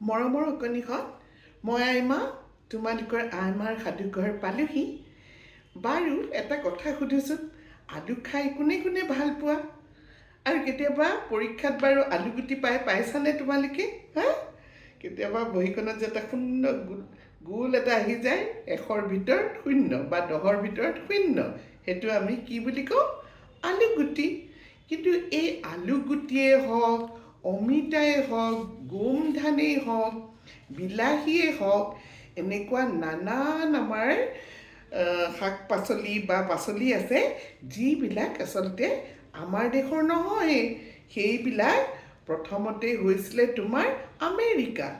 মৰমৰ অকণিখন মই আইমা তোমালোকৰ আইমাৰ সাধুঘৰ পালোহি। বাৰু এটা কথা সুধোচোন আলু খাই কোনে কোনে ভাল পোৱা? আৰু কেতিয়াবা পৰীক্ষাত বাৰু আলুগুটি পাই পাইছানে তোমালোকে? হা? কেতিয়াবা বহীখনত যে এটা শূন্য গোল গোল এটা আহি যায় এশৰ ভিতৰত শূন্য বা দহৰ ভিতৰত শূন্য সেইটো আমি কি বুলি কওঁ? আলুগুটি কিন্তু এই আলুগুটিয়ে হওক অমিতাই হওক গোমধানেই হওক বিলাহীয়ে হওক এনেকুৱা নানান আমাৰ শাক পাচলি বা পাচলি আছে যিবিলাক আচলতে আমাৰ দেশৰ নহয়। সেইবিলাক প্ৰথমতে হৈছিলে তোমাৰ আমেৰিকাত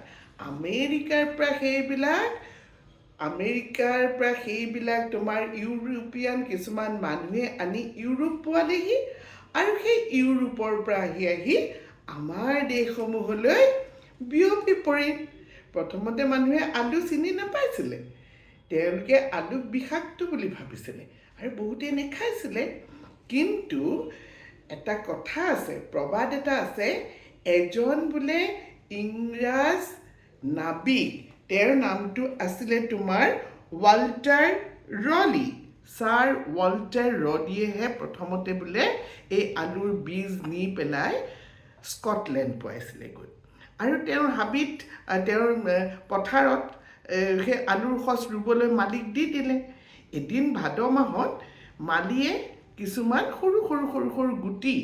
আমেৰিকাৰ পৰা সেইবিলাক আমেৰিকাৰ পৰা সেইবিলাক তোমাৰ ইউৰোপীয়ান কিছুমান মানুহে আনি ইউৰোপ পোৱালেহি। আৰু সেই ইউৰোপৰ পৰা আহি আহি আমাৰ দেশসমূহলৈ বিয়পি পৰিল। প্ৰথমতে মানুহে আলু চিনি নাপাইছিলে। তেওঁলোকে আলুক বিষাক্ত বুলি ভাবিছিলে আৰু বহুতে নেখাইছিলে। কিন্তু এটা কথা আছে, প্ৰবাদ এটা আছে, এজন বোলে ইংৰাজ নাবিক, তেওঁৰ নামটো আছিলে তোমাৰ ৱাল্টাৰ ৰলি। ছাৰ ৱাল্টাৰ ৰলিয়েহে প্ৰথমতে বোলে এই আলুৰ বীজ নি পেলাই স্কটলেণ্ড পোৱাইছিলেগৈ আৰু তেওঁৰ হাবিত তেওঁৰ পথাৰত সেই আলুৰ সচ ৰুবলৈ মালিক দি দিলে। এদিন ভাদ মাহত মালিয়ে কিছুমান সৰু সৰু সৰু সৰু গুটি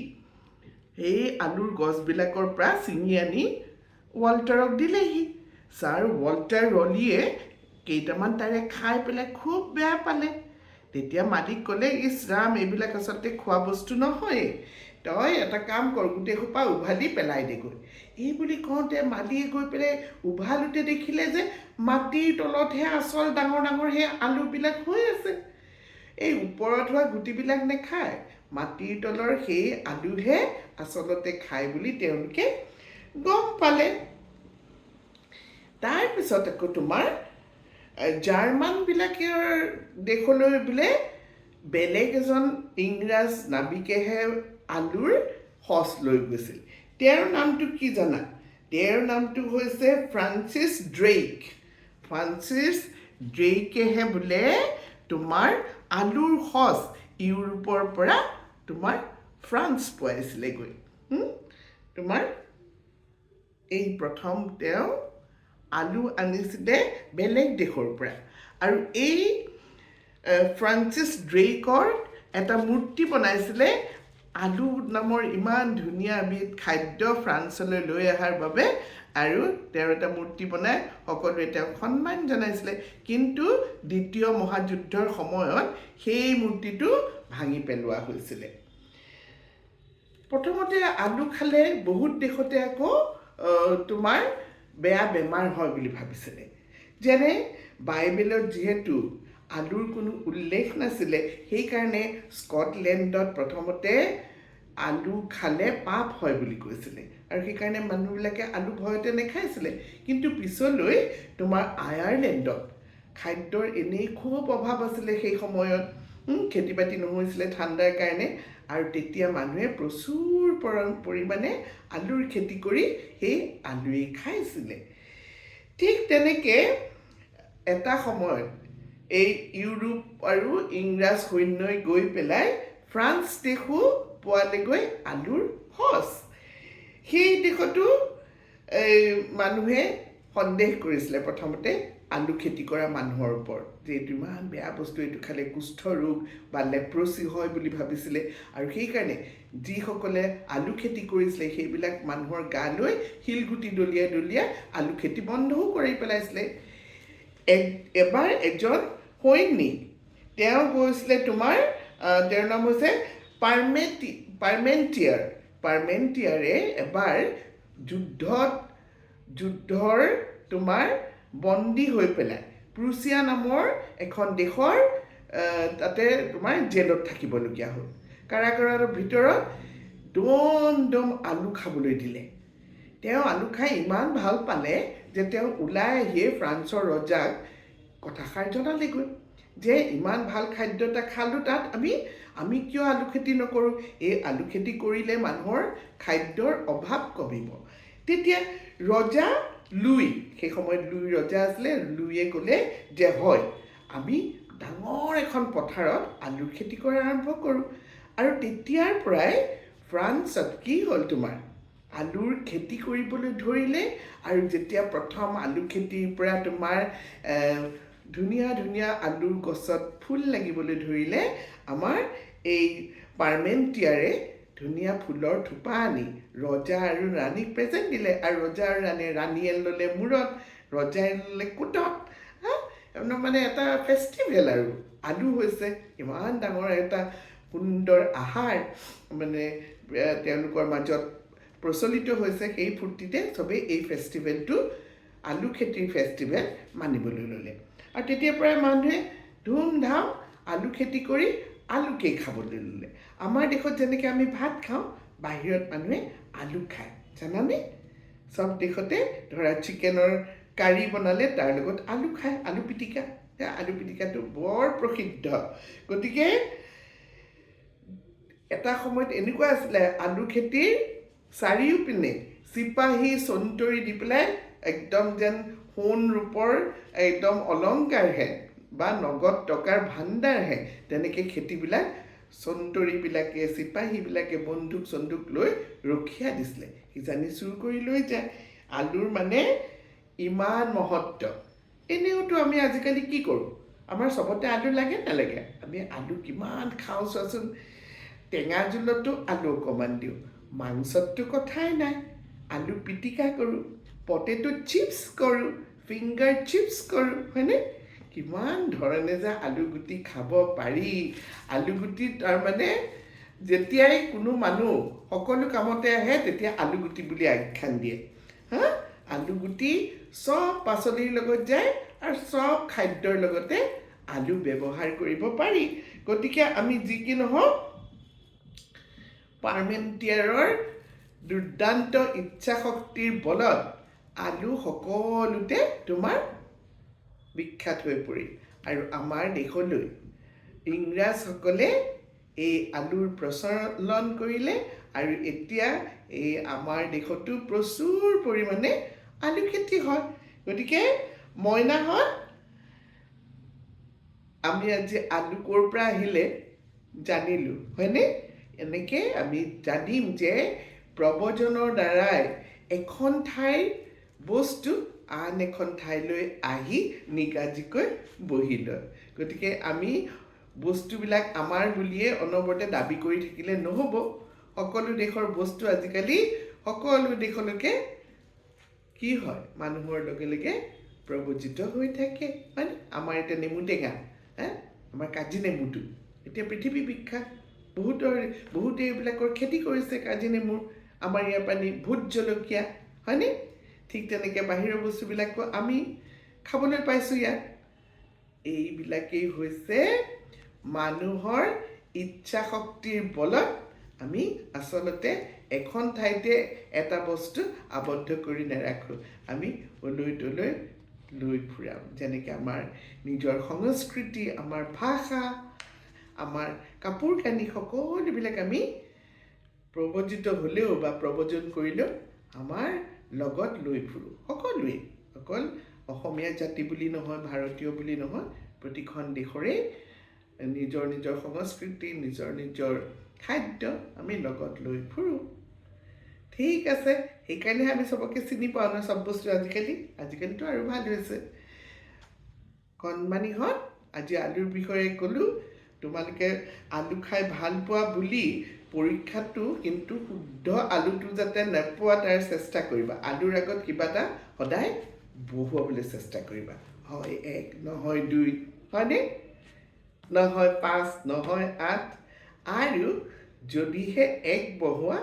সেই আলুৰ গছবিলাকৰ পৰা ছিঙি আনি ৱাল্টাৰক দিলেহি। ছাৰ ৱাল্টাৰ ৰলিয়ে কেইটামান তাৰে খাই পেলাই খুব বেয়া পালে। তেতিয়া মালিক ক'লে ইছ ৰাম এইবিলাক আচলতে খোৱা বস্তু নহয়। তই এটা কাম কৰ গোটেই সোপা উভালি পেলাই দেগৈ। এই বুলি কওঁতে মালিয়ে গৈ পেলাই উভালোতে দেখিলে যে মাটিৰ তলতহে আচল ডাঙৰ ডাঙৰ সেই আলুবিলাক হৈ আছে। এই ওপৰত হোৱা গুটিবিলাক নেখায় মাটিৰ তলৰ সেই আলুহে আচলতে খায় বুলি তেওঁলোকে গম পালে। তাৰপিছত আকৌ তোমাৰ জাৰ্মানবিলাকৰ দেশলৈ বোলে বেলেগ এজন ইংৰাজ নাবিকেহে আলুৰ সচ লৈ গৈছিল। তেওঁৰ নামটো কি জানা? তেওঁৰ নামটো হৈছে ফ্ৰান্সিছ ড্ৰেইক। ফ্ৰান্সিছ ড্ৰেইকেহে বোলে তোমাৰ আলুৰ সচ ইউৰোপৰ পৰা তোমাৰ ফ্ৰান্স পোৱাইছিলেগৈ। তোমাৰ এই প্ৰথম তেওঁ আলু আনিছিলে বেলেগ দেশৰ পৰা। আৰু এই ফ্ৰান্সিছ ড্ৰেইকৰ এটা মূৰ্তি বনাইছিলে আলু নামৰ ইমান ধুনীয়া এবিধ খাদ্য ফ্ৰান্সলৈ লৈ অহাৰ বাবে আৰু তেওঁৰ এটা মূৰ্তি বনাই সকলোৱে তেওঁক সন্মান জনাইছিলে। কিন্তু দ্বিতীয় মহাযুদ্ধৰ সময়ত সেই মূৰ্তিটো ভাঙি পেলোৱা হৈছিলে। প্ৰথমতে আলু খালে বহুত দেশতে আকৌ তোমাৰ বেয়া বেমাৰ হয় বুলি ভাবিছিলে। যেনে বাইবেলত যিহেতু আলুৰ কোনো উল্লেখ নাছিলে। সেইকাৰণে স্কটলেণ্ডত প্ৰথমতে আলু খালে পাপ হয় বুলি কৈছিলে। আৰু সেইকাৰণে মানুহবিলাকে আলু ভয়তে নেখাইছিলে। কিন্তু পিছলৈ তোমাৰ আয়াৰলেণ্ডত খাদ্যৰ এনেই খুব অভাৱ আছিলে সেই সময়ত। খেতি বাতি নহৈছিলে ঠাণ্ডাৰ কাৰণে। আৰু তেতিয়া মানুহে প্ৰচুৰ পৰ- পৰিমাণে আলুৰ খেতি কৰি সেই আলুৱেই খাইছিলে। ঠিক তেনেকৈ এটা সময়ত এই ইউৰোপ আৰু ইংৰাজ সৈন্যই গৈ পেলাই ফ্ৰান্স দেশো পোৱালেগৈ আলুৰ সচ। সেই দেশতো মানুহে সন্দেহ কৰিছিলে প্ৰথমতে আলু খেতি কৰা মানুহৰ ওপৰত। যে এইটো ইমান বেয়া বস্তু এইটো খালে কুষ্ঠ ৰোগ বা লেপ্ৰচি হয় বুলি ভাবিছিলে। আৰু সেইকাৰণে যিসকলে আলু খেতি কৰিছিলে সেইবিলাক মানুহৰ গালৈ শিলগুটি দলিয়াই দলিয়াই আলু খেতি বন্ধও কৰি পেলাইছিলে। এবাৰ এজন সৈনিক তেওঁ গৈছিলে তোমাৰ তেওঁৰ নাম হৈছে পাৰ্মেটি পাৰ্মেণ্টিয়াৰ। পাৰ্মেণ্টিয়াৰে এবাৰ যুদ্ধত, যুদ্ধৰ তোমাৰ বন্দী হৈ পেলাই প্ৰুচিয়া নামৰ এখন দেশৰ তাতে তোমাৰ জেলত থাকিবলগীয়া হ'ল। কাৰাগাৰৰ ভিতৰত দম দম আলু খাবলৈ দিলে। তেওঁ আলু খাই ইমান ভালো পালে যে তেওঁ ওলাই আহিয়ে ফ্ৰান্সৰ ৰজাক কথাষাৰ জনালেগৈ যে ইমান ভাল খাদ্য এটা খালোঁ তাত আমি আমি কিয় আলু খেতি নকৰোঁ? এই আলু খেতি কৰিলে মানুহৰ খাদ্যৰ অভাৱ কমিব। তেতিয়া ৰজা লুই সেই সময়ত লুই ৰজা আছিলে লুইয়ে ক'লে যে হয় আমি ডাঙৰ এখন পথাৰত আলুৰ খেতি কৰা আৰম্ভ কৰোঁ। আৰু তেতিয়াৰ পৰাই ফ্ৰান্সত কি হ'ল তোমাৰ? আলুৰ খেতি কৰিবলৈ ধৰিলে আৰু যেতিয়া প্ৰথম আলু খেতিৰ পৰা তোমাৰ ধুনীয়া ধুনীয়া আলুৰ গছত ফুল লাগিবলৈ ধৰিলে আমাৰ এই পাৰ্মেণ্টিয়াৰে ধুনীয়া ফুলৰ থোপা আনি, ৰজা আৰু ৰাণীক প্ৰেজেণ্ট দিলে। আৰু ৰজা আৰু ৰাণীয়ে ৰাণীয়ে ল'লে মূৰত, ৰজাই ল'লে কোটত। হা? মানে এটা ফেষ্টিভেল আৰু। আলু হৈছে ইমান ডাঙৰ এটা সুন্দৰ আহাৰ। মানে তেওঁলোকৰ মাজত প্ৰচলিত হৈছে সেই ফূৰ্তিতে চবেই এই ফেষ্টিভেলটো আলু খেতিৰ ফেষ্টিভেল মানিবলৈ ল'লে। আৰু তেতিয়াৰ পৰাই মানুহে ধুমধাম আলু খেতি কৰি আলুকেই খাবলৈ ল'লে। আমাৰ দেশত যেনেকৈ আমি ভাত খাওঁ বাহিৰত মানুহে আলু খায়। জানানে? চব দেশতে ধৰা চিকেনৰ কাৰী বনালে তাৰ লগত আলু খায় আলু পিটিকা। আলু পিটিকাটো বৰ প্ৰসিদ্ধ। গতিকে এটা সময়ত এনেকুৱা আছিলে আলু খেতিৰ চাৰিওপিনে চিপাহী চন্তৰি দি পেলাই একদম যেন সোণ ৰূপৰ একদম অলংকাৰহে বা নগদ টকাৰ ভাণ্ডাৰহে। তেনেকৈ খেতিবিলাক চন্তৰিবিলাকে চিপাহীবিলাকে বন্দুক চন্দুক লৈ ৰখীয়া দিছিলে। কিজানি চুৰ কৰি লৈ যায়। আলুৰ মানে ইমান মহত্ব। এনেওতো আমি আজিকালি কি কৰোঁ? আমাৰ চবতে আলু লাগে নালাগে। আমি আলু কিমান খাওঁ চোৱাচোন। টেঙা জোলতো আলু অকণমান দিওঁ। মাংসততো কথাই নাই। আলু পিটিকা কৰোঁ। পটেটো চিপছ কৰোঁ ফিংগাৰ চিপছ কৰোঁ হয়নে? কিমান ধৰণে যে আলু গুটি খাব পাৰি। আলু গুটি তাৰমানে যেতিয়াই কোনো মানুহ সকলো কামতে আহে তেতিয়া আলু গুটি বুলি আখ্যান দিয়ে। হা? আলু গুটি চব পাচলিৰ লগত যায় আৰু চব খাদ্যৰ লগতে আলু ব্যৱহাৰ কৰিব পাৰি। গতিকে আমি যি কি নহওক পাৰ্মেণ্টিয়াৰৰ দুৰ্দান্ত ইচ্ছাশক্তিৰ বলত আলু সকলোতে তোমাৰ বিখ্যাত হৈ পৰিল। আৰু আমাৰ দেশলৈ ইংৰাজসকলে এই আলুৰ প্ৰচলন কৰিলে আৰু এতিয়া এই আমাৰ দেশতো প্ৰচুৰ পৰিমাণে আলু খেতি হয়। গতিকে মইনাহঁত আমি আজি আলু ক'ৰ পৰা আহিলে জানিলোঁ, হয়নে? এনেকৈ আমি জানিম যে প্ৰবজনৰ দ্বাৰাই এখন ঠাইৰ বস্তু আন এখন ঠাইলৈ আহি নিগাজিকৈ বহি লয় গতিকে আমি বস্তুবিলাক আমাৰ বুলিয়ে অনবৰতে দাবি কৰি থাকিলে নহ'ব। সকলো দেশৰ বস্তু আজিকালি সকলো দেশলৈকে কি হয়? মানুহৰ লগে লগে প্ৰব্ৰজিত হৈ থাকে। হয়নে? আমাৰ এতিয়া নেমু টেঙা, হে? আমাৰ কাজি নেমুটো। এতিয়া পৃথিৱী বিখ্যাত। বহুতৰ, বহুতে এইবিলাকৰ খেতি কৰিছে কাজি নেমুৰ আমাৰ ইয়াৰ পৰা নি ভোট জলকীয়া, হয়নে? ঠিক তেনেকৈ বাহিৰৰ বস্তুবিলাকো আমি খাবলৈ পাইছোঁ ইয়াত। এইবিলাকেই হৈছে মানুহৰ ইচ্ছা শক্তিৰ বলত আমি আচলতে এখন ঠাইতে এটা বস্তু আবদ্ধ কৰি নাৰাখোঁ। আমি অলৈ তলৈ লৈ ফুৰাওঁ যেনেকৈ আমাৰ নিজৰ সংস্কৃতি, আমাৰ ভাষা, আমাৰ কাপোৰ কানি সকলোবিলাক আমি প্ৰব্ৰজিত হ'লেও বা প্ৰব্ৰজন কৰিলেও আমাৰ লগত লৈ ফুৰোঁ। সকলোৱে অকল অসমীয়া জাতি বুলি নহয় ভাৰতীয় বুলি নহয় প্ৰতিখন দেশৰে নিজৰ নিজৰ সংস্কৃতি নিজৰ নিজৰ খাদ্য আমি লগত লৈ ফুৰোঁ। ঠিক আছে সেইকাৰণেহে আমি চবকে চিনি পাওঁ ন চব বস্তু আজিকালি। আজিকালিতো আৰু ভাল হৈছে। কণমানিহঁত আজি আলুৰ বিষয়ে ক'লোঁ। তোমালোকে আলু খাই ভাল পোৱা বুলি পৰীক্ষাটো কিন্তু শুদ্ধ আলুটো যাতে নোপোৱা তাৰ চেষ্টা কৰিবা। আলুৰ আগত কিবা এটা সদায় বহুৱাবলৈ চেষ্টা কৰিবা। হয় এক, নহয় দুই, হয়নে? নহয় পাঁচ, নহয় আঠ। আৰু যদিহে এক বহোৱা,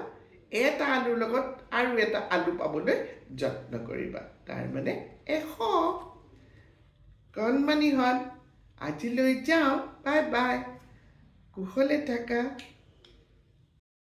এটা আলুৰ লগত আৰু এটা আলু পাবলৈ যত্ন কৰিবা। তাৰমানে এশ। কণমানিহঁত আজিলৈ যাওঁ। Bye bye. কুশলে থাকা।